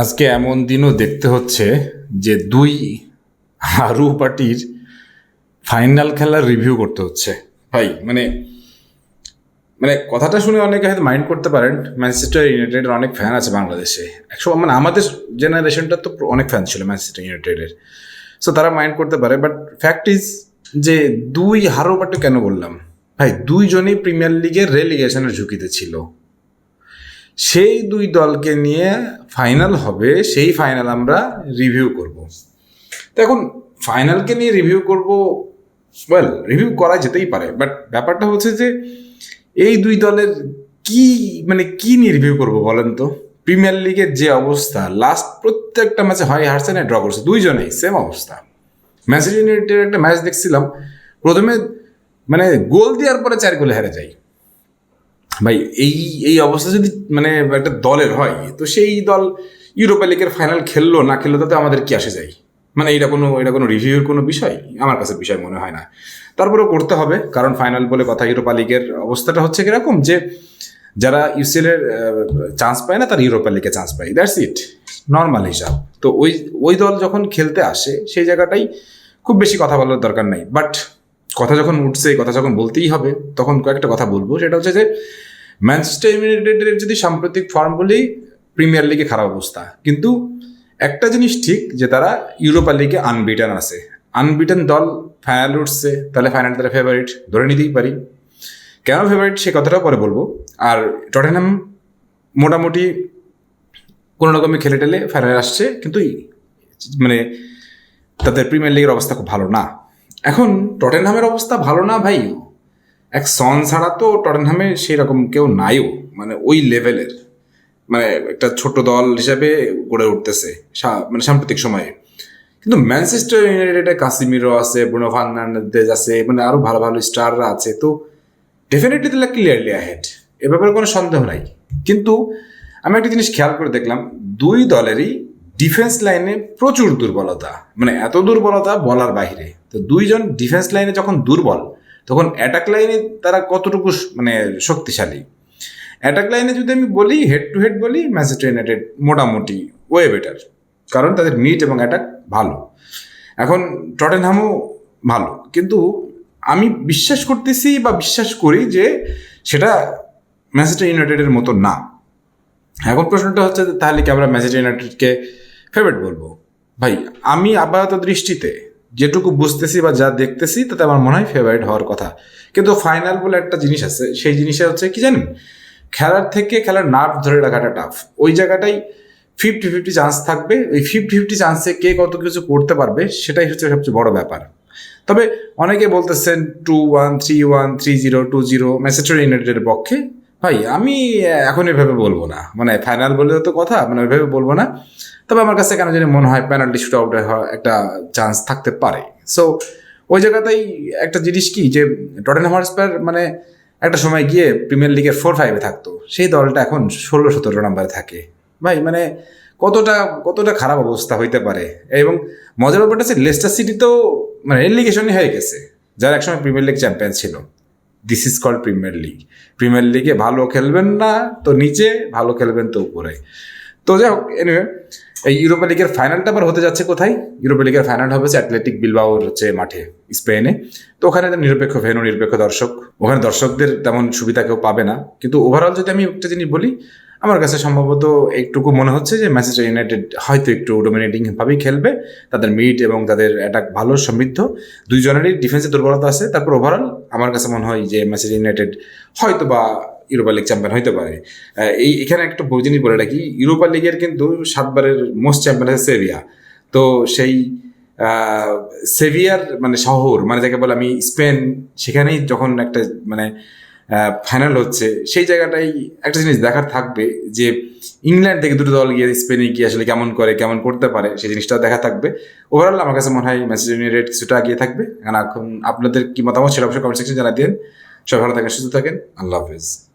আজকে এমন দিনও দেখতে হচ্ছে যে দুই হারু পার্টির ফাইনাল খেলার রিভিউ করতে হচ্ছে। ভাই মানে মানে কথাটা শুনে অনেকে হয়তো মাইন্ড করতে পারেন ম্যানচেস্টার ইউনাইটেডের অনেক ফ্যান আছে বাংলাদেশে। একশো মানে আমাদের জেনারেশনটা তো অনেক ফ্যান ছিল ম্যানচেস্টার ইউনাইটেডের সো তারা মাইন্ড করতে পারে বাট ফ্যাক্ট ইজ যে দুই হারো পার্টি কেন বললাম? ভাই, দুইজনই প্রিমিয়ার লিগের রেলিগেশনের ঝুঁকিতে ছিল। সেই দুই দলকে নিয়ে ফাইনাল হবে, সেই ফাইনাল আমরা রিভিউ করব। তো এখন ফাইনালকে নিয়ে রিভিউ করব ওয়েল রিভিউ করা যেতেই পারে বাট ব্যাপারটা হচ্ছে যে এই দুই দলের কি মানে কি নিয়ে রিভিউ করব বলেন তো? প্রিমিয়ার লিগের যে অবস্থা লাস্ট প্রত্যেকটা ম্যাচে হয় হারছে না ড্র করছে, দুইজনেই সেম অবস্থা। ম্যানচেস্টার ইউনাইটেড একটা ম্যাচ দেখছিলাম, প্রথমে মানে গোল দেওয়ার পরে চার গোলে হেরে যায়। ভাই, এই এই অবস্থা যদি মানে একটা দলের হয়, তো সেই দল ইউরোপা লিগের ফাইনাল খেললো, না খেললো, তাতে আমাদের কি আসে যায়? মানে এটা কোনো এটা কোনো রিভিউর কোনো বিষয়? আমার কাছে বিষয় মনে হয় না। তারপরেও করতে হবে, কারণ ফাইনাল বলে কথা ইউরোপা লিগের অবস্থাটা হচ্ছে কীরকম যে, যারা ইউসিএল এর চান্স পায় না, তারা ইউরোপা লিগে চান্স পায়। দ্যাটস ইট নর্মাল হিসাব। তো ওই ওই দল যখন খেলতে আসে, সেই জায়গাটাই খুব বেশি কথা বলার দরকার নাই। বাট কথা যখন উঠছে, কথা যখন বলতেই হবে, তখন কয়েকটা কথা বলব। সেটা হচ্ছে যে ম্যানচেস্টার ইউনাইটেডের যদি সাম্প্রতিক ফর্ম বলেই প্রিমিয়ার লিগে খারাপ অবস্থা, কিন্তু একটা জিনিস ঠিক যে তারা ইউরোপা লিগে আনবিটান আছে। আনবিটান দল ফাইনাল উঠছে, তাহলে ফাইনাল তারা ফেভারিট ধরে নিতেই পারি। কেন ফেভারিট সে কথাটাও পরে বলব। আর টটেনহাম মোটামুটি কোনো রকমে খেলে টেলে ফাইনালে আসছে, কিন্তু মানে তাদের প্রিমিয়ার লিগের অবস্থা খুব ভালো না। এখন টটেনহামের অবস্থা ভালো না ভাই? এক সন ছাড়া তো টটেনহামে সেই রকম কেউ নাইও মানে ওই লেভেলের। মানে একটা ছোট দল হিসাবে গড়ে উঠতেছে মানে সাম্প্রতিক সময়ে। কিন্তু ম্যানচেস্টার ইউনাইটেডে কাসিমিরো আছে, ব্রুনো ফার্নান্ডেজ আছে মানে আরও ভালো ভালো স্টাররা আছে, তো ডেফিনেটলি তাহলে ক্লিয়ারলি আহেড এ ব্যাপারে কোনো সন্দেহ নাই। কিন্তু আমি একটা জিনিস খেয়াল করে দেখলাম, দুই দলেরই ডিফেন্স লাইনে প্রচুর দুর্বলতা। মানে এত দুর্বলতা বলার বাইরে। তো দুইজন ডিফেন্স লাইনে যখন দুর্বল, তখন অ্যাটাক লাইনে তারা কতটুকু মানে শক্তিশালী? অ্যাটাক লাইনে যদি আমি বলি হেড টু হেড বলি ম্যানচেস্টার ইউনাইটেড মোটামুটি ওয়ে বেটার কারণ তাদের মিট এবং অ্যাটাক ভালো। এখন টটেনহামও ভালো, কিন্তু আমি বিশ্বাস করতেছি বা বিশ্বাস করি যে সেটা ম্যানচেস্টার ইউনাইটেডের মতো না। এখন প্রশ্নটা হচ্ছে তাহলে কি আমরা ম্যানচেস্টার ইউনাইটেডকে ফেভারিট বলব? ভাই, আমি আপাতত দৃষ্টিতে যেটুকু বুঝতেছি বা যা দেখতেছি, তাতে আমার মনে হয় ফেভারিট হওয়ার কথা। কিন্তু ফাইনাল বলে একটা জিনিস আছে, সেই জিনিসটা হচ্ছে কি জানেন? খেলার থেকে খেলার নার্ভ ধরে রাখাটা টাফ ওই জায়গাটাই ফিফটি ফিফটি চান্স থাকবে। ওই ফিফটি ফিফটি চান্সে কে কত কিছু করতে পারবে, সেটাই হচ্ছে সবচেয়ে বড় ব্যাপার। তবে অনেকে বলতেছেন two one three one three zero two zero Manchester ইউনাইটেডের পক্ষে ভাই, আমি এখন এভাবে বলব না। মানে ফাইনাল বলে তো কথা মানে ওইভাবে বলব না। তবে আমার কাছে কেন জানি মনে হয় পেনাল্টি শুট আউটে একটা চান্স থাকতে পারে। সো ওই জায়গাতেই একটা জিনিস কি যে টটেনহাম হটস্পার মানে একটা সময় গিয়ে প্রিমিয়ার লিগের ফোর ফাইভে থাকতো। সেই দলটা এখন ষোলো সতেরো নাম্বারে থাকে। ভাই মানে কতটা কতটা খারাপ অবস্থা হইতে পারে। এবং মজার ব্যাপারটা হচ্ছে লেস্টার সিটি তো মানে রেলিগেশনই হয়ে গেছে, যারা একসময় প্রিমিয়ার লিগ চ্যাম্পিয়ন ছিল। This is call premier league premier লিগে ভালো খেলবেন না, তো নিচে ভালো খেলবেন তো উপরে। তো যাই হোক এনিওয়ে এই ইউরোপা লিগের ফাইনালটা আবার হতে যাচ্ছে কোথায়? ইউরোপা লিগের ফাইনাল হবে হচ্ছে অ্যাথলেটিক বিলবাওর হচ্ছে মাঠে স্পেনে তো ওখানে নিরপেক্ষ ভেনু নিরপেক্ষ দর্শক। ওখানে দর্শকদের তেমন সুবিধা কেউ পাবে না। কিন্তু ওভারঅল যদি আমি একটা জিনিস বলি আমার কাছে সম্ভবত একটুকু মনে হচ্ছে যে ম্যানচেস্টার ইউনাইটেড হয়তো একটু ডোমিনেটিং ভাবেই খেলবে। তাদের মিড এবং তাদের অ্যাটাক ভালো, সমৃদ্ধ। দুইজনেরই ডিফেন্সে দুর্বলতা আছে। তারপর ওভারঅল আমার কাছে মনে হয় যে ম্যানচেস্টার ইউনাইটেড হয়তো বা ইউরোপা লিগ চ্যাম্পিয়ন হইতে পারে। এই, এখানে একটা জিনিস বলে রাখি ইউরোপা লিগের কিন্তু সাতবারের মোস্ট চ্যাম্পিয়ন আছে সেভিয়া তো সেই সেভিয়ার মানে শহর মানে যাকে বলে আমি স্পেন সেখানেই যখন একটা মানে ফাইনাল হচ্ছে। সেই জায়গাটাই একটা জিনিস দেখার থাকবে যে ইংল্যান্ড থেকে দুটো দল গিয়ে স্পেনে গিয়ে আসলে কেমন করে, কেমন করতে পারে, সেই জিনিসটা দেখা থাকবে। ওভারঅল আমার কাছে মনে হয় ম্যানচেস্টার ইউনাইটেড কিছুটা এগিয়ে থাকবে। কারণ এখন আপনাদের কি মতামত সেটা অবশ্যই কমেন্ট সেকশন জানা দিন। সবাই ভালো থাকেন, সুস্থ থাকেন। আল্লাহ হাফেজ।